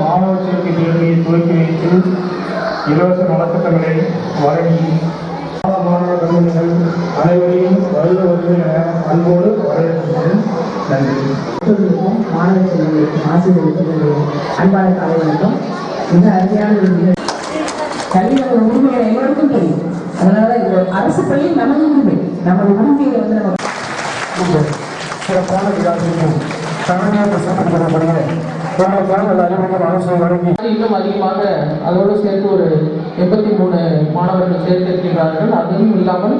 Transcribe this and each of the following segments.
மாணவர் சேர்க்கை கல்வியை துவக்கி இலவச நலத்திட்டங்களை வழங்கி மாணவர் கல்லூரிகள் அனைவரையும் வருவது என அன்போடு வரவேற்கிறேன் நன்றி. மாணவ செல்வங்களுக்கும் ஆசிரியர்களுக்கும் அன்பாளர் தலைவர்களுக்கும் மிக அருமையான ஒரு கல்வியோட உரிமையை எல்லோருக்கும் தெரியும். அதனால அரசு பள்ளி நமக்கு உரிமை. நம்ம உரிமையை வந்து நம்ம சிறப்பான விழாவிற்கும் தமிழ்நாட்டு சட்டமன்றப்படுகிற உங்களுக்கான அறிமுகம் ஆலோசனை வழங்கி இன்னும் அதிகமாக அதோடு சேர்த்து ஒரு எண்பத்தி மூணு மாணவர்கள் சேர்த்திருக்கிறார்கள். அதுவும் இல்லாமல்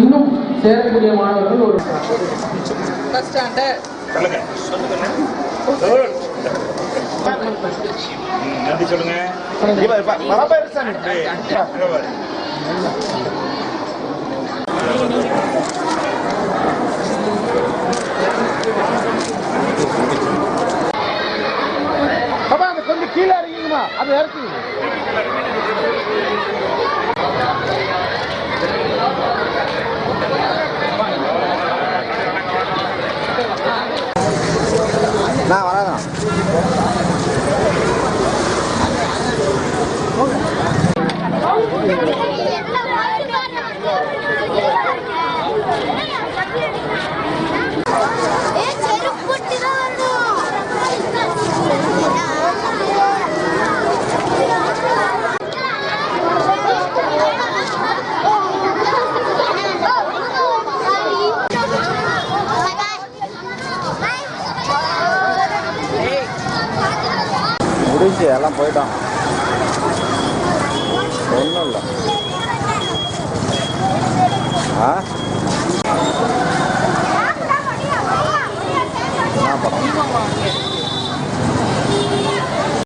இன்னும் சேரக்கூடிய மாணவர்கள் ஒரு நன்றி சொல்லுங்க. கொஞ்சம் கீழே இறங்கிங்கம்மா அது இறக்குங்க நான் வராதான் முடிஞ்சு எல்லாம் போயிட்டோம் ஒன்றும் இல்லை. ஆ? என்ன படம்